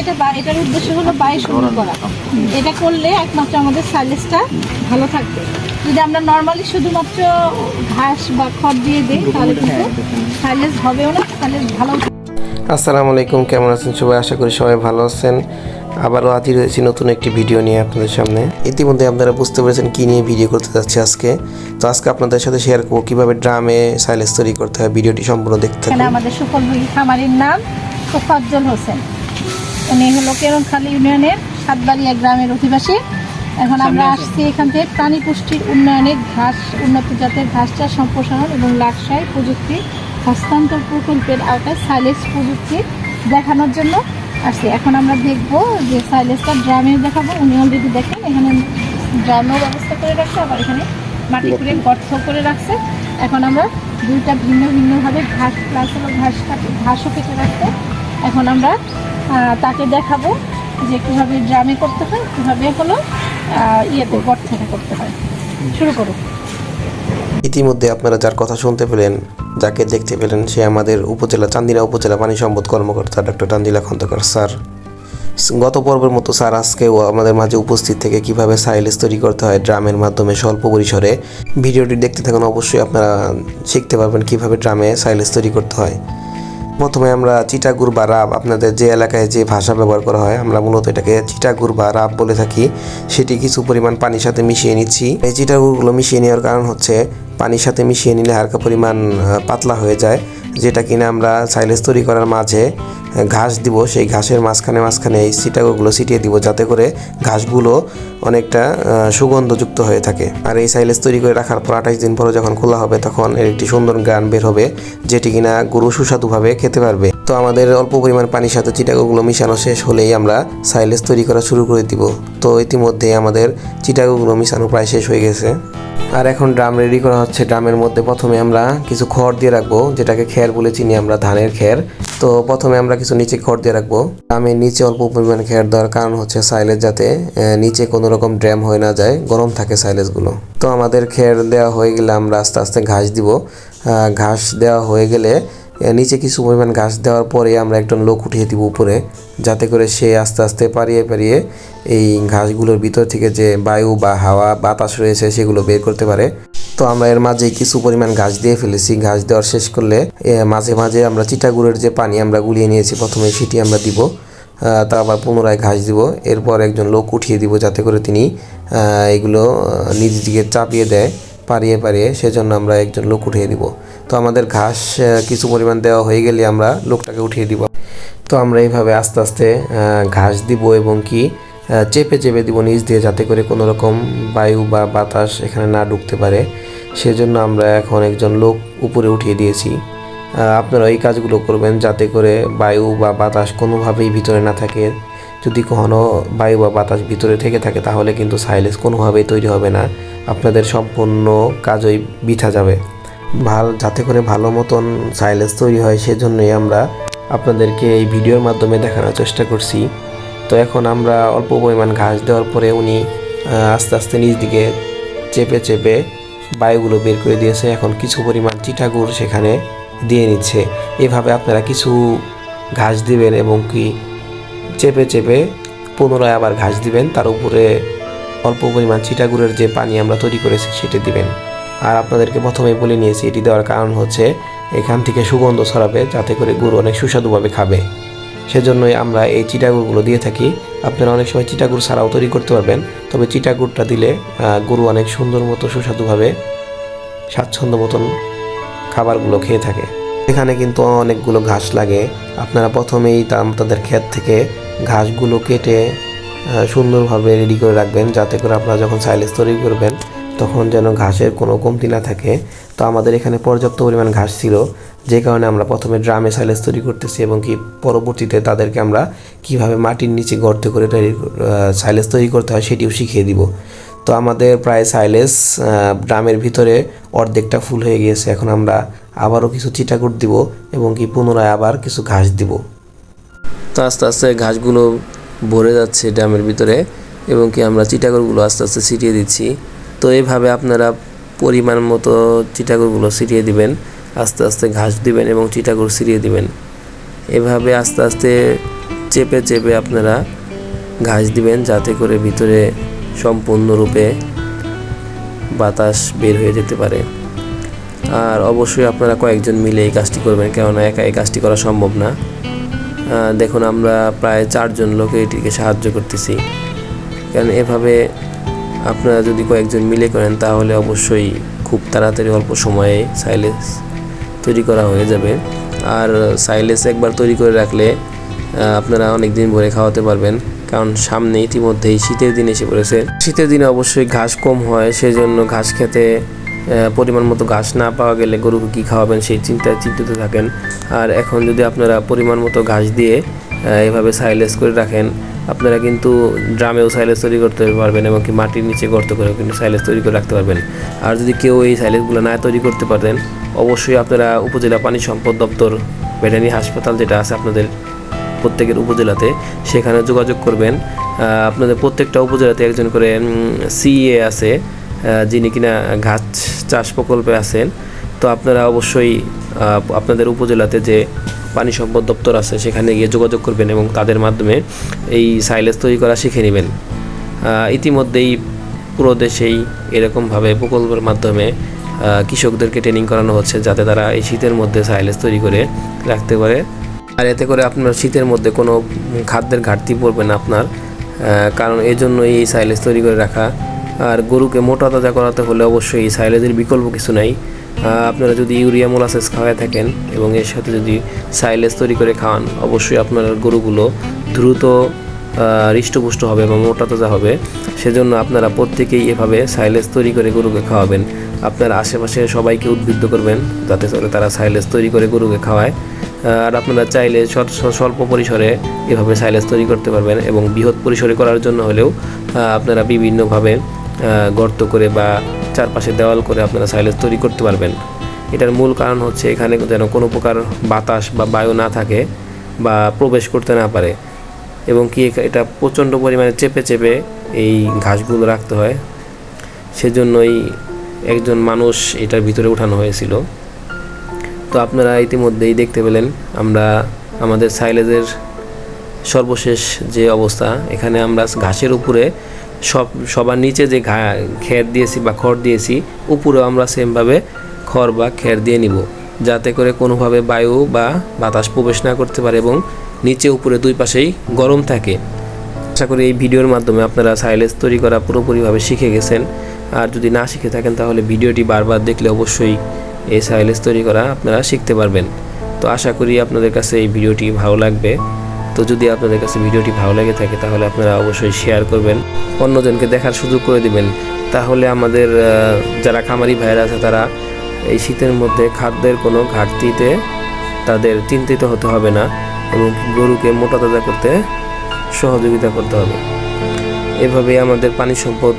এটা এটার উদ্দেশ্য হলো বায়ু করা। এটা করলে একমাত্র আমাদের সাইলেসটা ভালো থাকবে। যদি আমরা নর্মালি শুধুমাত্র ঘাস বা খড় দিয়ে দিই তাহলে কিন্তু সাইলেস হবেও না সাইলেস ভালো আসসালামু আলাইকুম কেমন আছেন সবাই? আশা করি সবাই ভালো আছেন। আবারও হাজির হয়েছি নতুন একটি ভিডিও নিয়ে আপনাদের সামনে। ইতিমধ্যে আপনারা বুঝতে পেরেছেন কী নিয়ে ভিডিও করতে যাচ্ছি আজকে। তো আজকে আপনাদের সাথে শেয়ার করব কীভাবে ড্রামে সাইলেস তৈরি করতে হয় ভিডিওটি সম্পূর্ণ দেখতে আমাদের সুফল খামারির নাম তোফাজ্জল হোসেন। উনি হলো কেরনখালী ইউনিয়নের সাতবাড়িয়া গ্রামের অধিবাসী। এখন আমরা আসছি এখান থেকে প্রাণী পুষ্টির উন্নয়নে ঘাস উন্নত জাতের ঘাস চাষ সম্প্রসারণ এবং লাকসাই প্রযুক্তি হস্তান্তর প্রকল্পের আওতায় সাইলেজ প্রযুক্তি দেখানোর জন্য আসছি। এখন আমরা দেখব যে সাইলেজটা ড্রামে দেখাবো। উনি অলরেডি দেখেন এখানে ড্রামেও ব্যবস্থা করে রাখছে আবার এখানে মাটি করে গর্ত করে রাখছে। এখন আমরা দুইটা ভিন্ন ভিন্নভাবে ঘাস প্লাস হলো ঘাস কাটে ঘাসও কেটে রাখছে। এখন আমরা তাকে দেখাবো যে কীভাবে ড্রামে করতে হয়, কীভাবে হলো ইয়েতে গর্তটা করতে হয়। শুরু করুন। ইতিমধ্যে আপনারা যার কথা শুনতে পেলেন, যাকে দেখতে পেলেন, সে আমাদের উপজেলা চান্দিনা উপজেলা পানি সম্পদ কর্মকর্তা ডক্টর তানজিলা খন্দকার। স্যার, গত পর্বের মতো স্যার, আজকেও আমাদের মাঝে উপস্থিত থেকে কীভাবে সাইলেজ তৈরি করতে হয় ড্রামের মাধ্যমে স্বল্প পরিসরে। ভিডিওটি দেখতে থাকুন, অবশ্যই আপনারা শিখতে পারবেন কীভাবে ড্রামে সাইলেজ তৈরি করতে হয়। প্রথমে আমরা চিটাগুর বা রাব আপনাদের যে এলাকায় যে ভাষা ব্যবহার করা হয়, আমরা মূলত এটাকে চিটাগুর বা রাব বলে থাকি। সেটি কিছু পরিমাণ পানির সাথে মিশিয়ে নিচ্ছি। এই চিটাগুড়গুলো মিশিয়ে নেওয়ার কারণ হচ্ছে, পানির সাথে মিশিয়ে নিলে হালকা পরিমাণ পাতলা হয়ে যায়। যেটা কিনা আমরা সাইলেজ তৈরি করার মাঝে ঘাস দিব, সেই ঘাসের মাঝখানে মাঝখানে এই সিটাগোগুলো ছিটিয়ে দিব যাতে করে ঘাসগুলো অনেকটা সুগন্ধযুক্ত হয়ে থাকে। আর এই সাইলেজ তৈরি করে রাখার পর আঠাশ দিন পরে যখন খোলা হবে, তখন এর একটি সুন্দর গান বের হবে, যেটি কিনা গরু সুস্বাদুভাবে খেতে পারবে। তো আমাদের অল্প পরিমাণ পানির সাথে চিটাগুলো মিশানো শেষ হলেই আমরা সাইলেজ তৈরি করা শুরু করে দিব। তো ইতিমধ্যে আমাদের চিটাগুলো মিশানো প্রায় শেষ হয়ে গেছে। আর এখন ড্রাম রেডি করা হচ্ছে। ড্রামের মধ্যে প্রথমে আমরা কিছু খড় দিয়ে রাখব, যেটাকে খের বলে চিনি আমরা, ধানের খের। তো প্রথমে আমরা কিছু নিচে খড় দিয়ে রাখব। ড্রামের নিচে অল্প পরিমাণ খের দেওয়ার কারণ হচ্ছে সাইলেজ যাতে নিচে কোনো রকম ড্রাম হয়ে না যায়, গরম থাকে সাইলেজগুলো তো আমাদের খের দেওয়া হয়ে গেলে আমরা আস্তে আস্তে ঘাস দিব। ঘাস দেওয়া হয়ে গেলে নিচে কিছু পরিমাণ ঘাস দেওয়ার পরে আমরা একজন লোক উঠিয়ে দিব উপরে, যাতে করে সে আস্তে আস্তে পারিয়ে পারিয়ে এই ঘাসগুলোর ভিতর থেকে যে বায়ু বা হাওয়া, বাতাস রয়েছে সেগুলো বের করতে পারে। তো আমরা এর মাঝে কিছু পরিমাণ ঘাস দিয়ে ফেলেছি। ঘাস দেওয়ার শেষ করলে মাঝে মাঝে আমরা চিটাগুড়ের যে পানি আমরা গুলিয়ে নিয়েছি, প্রথমে সেটি আমরা দিব তা আবার পুনরায় ঘাস দিব। এরপর একজন লোক উঠিয়ে দিব যাতে করে তিনি এগুলো নিজের দিকে চাপিয়ে দেয়, পারিয়ে পারিয়ে। সেজন্য আমরা একজন লোক উঠিয়ে দিব। তো আমাদের ঘাস কিছু পরিমাণ দেওয়া হয়ে গেলে আমরা লোকটাকে উঠিয়ে দিব। তো আমরা এইভাবে আস্তে আস্তে ঘাস দিব এবং কি চেপে চেপে দিব নিচ দিয়ে যাতে করে কোনো রকম বায়ু বা বাতাস এখানে না ঢুকতে পারে। সেজন্য আমরা এখন একজন লোক উপরে উঠিয়ে দিয়েছি। আপনারা এই কাজগুলো করবেন যাতে করে বায়ু বা বাতাস কোনোভাবেই ভিতরে না থাকে। যদি কখনো বায়ু বা বাতাস ভিতরে থেকে থাকে, তাহলে কিন্তু সাইলেজ কোনোভাবেই তৈরি হবে না। আপনাদের সম্পূর্ণ কাজই বৃথা যাবে। ভালো, যাতে করে ভালো মতন সাইলেজ তৈরি হয়, সেজন্যই আমরা আপনাদেরকে এই ভিডিওর মাধ্যমে দেখানোর চেষ্টা করছি। তো এখন আমরা অল্প পরিমাণ ঘাস দেওয়ার পরে উনি আস্তে আস্তে নিচ দিকে চেপে চেপে বায়ুগুলো বের করে দিয়েছে। এখন কিছু পরিমাণ চিটাগুড় সেখানে দিয়ে নিচ্ছে। এভাবে আপনারা কিছু ঘাস দিবেন এবং কি চেপে চেপে পুনরায় আবার ঘাস দিবেন। তার উপরে অল্প পরিমাণ চিটাগুড়ের যে পানি আমরা তৈরি করেছি, সেটা দিবেন। আর আপনাদেরকে প্রথমেই বলে নিয়েছি, এটি দেওয়ার কারণ হচ্ছে এখান থেকে সুগন্ধ ছড়াবে, যাতে করে গুড় অনেক সুস্বাদুভাবে খাবে। সেজন্যই আমরা এই চিটাগুড়গুলো দিয়ে থাকি। আপনারা অনেক সময় চিটাগুড় ছাড়াও তৈরি করতে পারবেন, তবে চিটাগুড়টা দিলে গরু অনেক সুন্দর মতো, সুস্বাদুভাবে, স্বাচ্ছন্দ্য মতন খাবারগুলো খেয়ে থাকে। এখানে কিন্তু অনেকগুলো ঘাস লাগে। আপনারা প্রথমেই তাদের ক্ষেত থেকে ঘাসগুলো কেটে সুন্দরভাবে রেডি করে রাখবেন, যাতে করে আপনারা যখন সাইলেজ তৈরি করবেন তখন যেন ঘাসের কোনো কমতি না থাকে। তো আমাদের এখানে পর্যাপ্ত পরিমাণ ঘাস ছিল, যে কারণে আমরা প্রথমে ড্রামে সাইলেজ তৈরি করতেছি এবং কি পরবর্তীতে তাদেরকে আমরা কীভাবে মাটির নিচে গর্ত করে তৈরি সাইলেজ তৈরি করতে হয় সেটিও শিখিয়ে দিব। তো আমাদের প্রায় সাইলেস ড্রামের ভিতরে অর্ধেকটা ফুল হয়ে গিয়েছে। এখন আমরা আবারও কিছু চিটাকুট দিব এবং কি পুনরায় আবার কিছু ঘাস দিব। তো আস্তে আস্তে ঘাসগুলো ভরে যাচ্ছে ড্রামের ভিতরে এবং কি আমরা চিটাগড়গুলো আস্তে আস্তে ছিটিয়ে দিচ্ছি। তো এইভাবে আপনারা পরিমাণ মতো চিটাগড়গুলো ছিটিয়ে দিবেন, আস্তে আস্তে ঘাস দিবেন এবং চিটাগড় ছিটিয়ে দিবেন। এভাবে আস্তে আস্তে চেপে চেপে আপনারা ঘাস দিবেন যাতে করে ভিতরে সম্পূর্ণরূপে বাতাস বের হয়ে যেতে পারে। আর অবশ্যই আপনারা কয়েকজন মিলে এই কাজটি করবেন, কেননা একা এই কাজটি করা সম্ভব না। দেখুন আমরা প্রায় চারজন লোকে এটিকে সাহায্য করতেছি। কারণ এভাবে আপনারা যদি কয়েকজন মিলে করেন, তাহলে অবশ্যই খুব তাড়াতাড়ি অল্প সময়ে সাইলেন্স তৈরি করা হয়ে যাবে। আর সাইলেন্স একবার তৈরি করে রাখলে আপনারা অনেক দিন ভরে খাওয়াতে পারবেন। কারণ সামনে ইতিমধ্যেই শীতের দিন এসে পড়েছে। শীতের দিনে অবশ্যই ঘাস কম হয়, সেজন্য ঘাস খেতে পরিমাণ মতো ঘাস না পাওয়া গেলে গরুকে কী খাওয়াবেন সেই চিন্তায় চিন্তিত থাকেন। আর এখন যদি আপনারা পরিমাণ মতো ঘাস দিয়ে এভাবে সাইলেন্স করে রাখেন। আপনারা কিন্তু ড্রামেও সাইলেন্স তৈরি করতে পারবেন এবং কি মাটির নিচে গর্ত করেও কিন্তু সাইলেন্স তৈরি করে রাখতে পারবেন। আর যদি কেউ এই সাইলেন্সগুলো না তৈরি করতে পারেন অবশ্যই আপনারা উপজেলা পানি সম্পদ দপ্তর ভেটেরিনারি হাসপাতাল যেটা আছে আপনাদের প্রত্যেকের উপজেলাতে, সেখানে যোগাযোগ করবেন। আপনাদের প্রত্যেকটা উপজেলাতে একজন করে সিএ আছে যিনি কিনা ঘাস চাষ প্রকল্পে আছেন। তো আপনারা অবশ্যই আপনাদের উপজেলাতে যে পানি সম্পদ দপ্তর আছে, সেখানে গিয়ে যোগাযোগ করবেন এবং তাদের মাধ্যমে এই সাইলেজ তৈরি করা শিখে নেবেন। ইতিমধ্যেই পুরো দেশেই এরকমভাবে প্রকল্পের মাধ্যমে কৃষকদেরকে ট্রেনিং করানো হচ্ছে যাতে তারা এই শীতের মধ্যে সাইলেজ তৈরি করে রাখতে পারে। আর এতে করে আপনার শীতের মধ্যে কোনো খাদ্যের ঘাটতি পড়বে না আপনার কারণ এই জন্যই এই সাইলেজ তৈরি করে রাখা আর গরুকে মোটা তাজা করাতে হলে অবশ্যই সাইলেজের বিকল্প কিছু নাই। আপনারা যদি ইউরিয়া মোলাসেস খাওয়ায় থাকেন এবং এর সাথে যদি সাইলেজ তৈরি করে খাওয়ান, অবশ্যই আপনার গরুগুলো দ্রুত হৃষ্টপুষ্ট হবে এবং মোটা তাজা হবে। সেজন্য আপনারা প্রত্যেকেই এভাবে সাইলেজ তৈরি করে গরুকে খাওয়াবেন। আপনার আশেপাশে সবাইকে উদ্বুদ্ধ করবেন যাতে করে তারা সাইলেজ তৈরি করে গরুকে খাওয়ায়। আর আপনারা চাইলে স্বল- স্বল- স্বল্প পরিসরে এভাবে সাইলেজ তৈরি করতে পারবেন এবং বৃহৎ পরিসরে করার জন্য হলেও আপনারা বিভিন্নভাবে গর্ত করে বা চারপাশে দেওয়াল করে আপনারা সাইলেজ তৈরি করতে পারবেন। এটার মূল কারণ হচ্ছে এখানে যেন কোনো প্রকার বাতাস বা বায়ু না থাকে বা প্রবেশ করতে না পারে এবং কি এটা প্রচণ্ড পরিমাণে চেপে চেপে এই ঘাসগুলো রাখতে হয়। সেজন্যই একজন মানুষ এটার ভিতরে উঠানো হয়েছিল। তো আপনারা ইতিমধ্যেই দেখতে পেলেন আমরা আমাদের সাইলেজের সর্বশেষ যে অবস্থা, এখানে আমরা ঘাসের উপরে সব, সবার নিচে যে ঘা, খের দিয়েছি বা খড় দিয়েছি, উপরেও আমরা সেমভাবে খড় বা খের দিয়ে নিব। যাতে করে কোনোভাবে বায়ু বা বাতাস প্রবেশ না করতে পারে এবং নিচে উপরে দুই পাশেই গরম থাকে। আশা করি এই ভিডিওর মাধ্যমে আপনারা সাইলেজ তৈরি করা পুরোপুরিভাবে শিখে গেছেন। আর যদি না শিখে থাকেন তাহলে ভিডিওটি বারবার দেখলে অবশ্যই এই সাইলেজ তৈরি করা আপনারা শিখতে পারবেন। তো আশা করি আপনাদের কাছে এই ভিডিওটি ভালো লাগবে। তো যদি আপনাদের কাছে ভিডিওটি ভালো লেগে থাকে, তাহলে আপনারা অবশ্যই শেয়ার করবেন। অন্যজনকে দেখার সুযোগ করে দিবেন। তাহলে আমাদের যারা খামারি ভাইয়েরা আছে, তারা এই শীতের মধ্যে খাদ্যের কোনো ঘাটতিতে তাদের চিন্তিত হতে হবে না এবং গরুকে মোটা তাজা করতে সহযোগিতা করতে হবে। এভাবে আমাদের পানি সম্পদ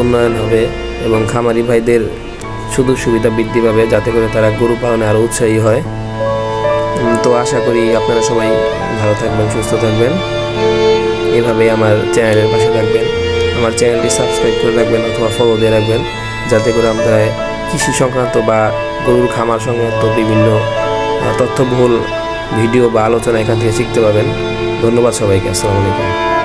উন্নয়ন হবে এবং খামারি ভাইদের সুযোগ সুবিধা বৃদ্ধি পাবে, যাতে করে তারা গরু পালনে আরও উৎসাহী হয়। তো আশা করি আপনারা সবাই ভালো থাকবেন, সুস্থ থাকবেন। এভাবে আমার চ্যানেলের পাশে থাকবেন। আমার চ্যানেলটি সাবস্ক্রাইব করে রাখবেন অথবা ফলো দিয়ে রাখবেন। যাতে করে আমরা কৃষি সংক্রান্ত বা গরুর খামার সংক্রান্ত বিভিন্ন তথ্যবহুল ভিডিও বা আলোচনা এখান থেকে শিখতে পাবেন ধন্যবাদ সবাইকে। আসসালামু আলাইকুম।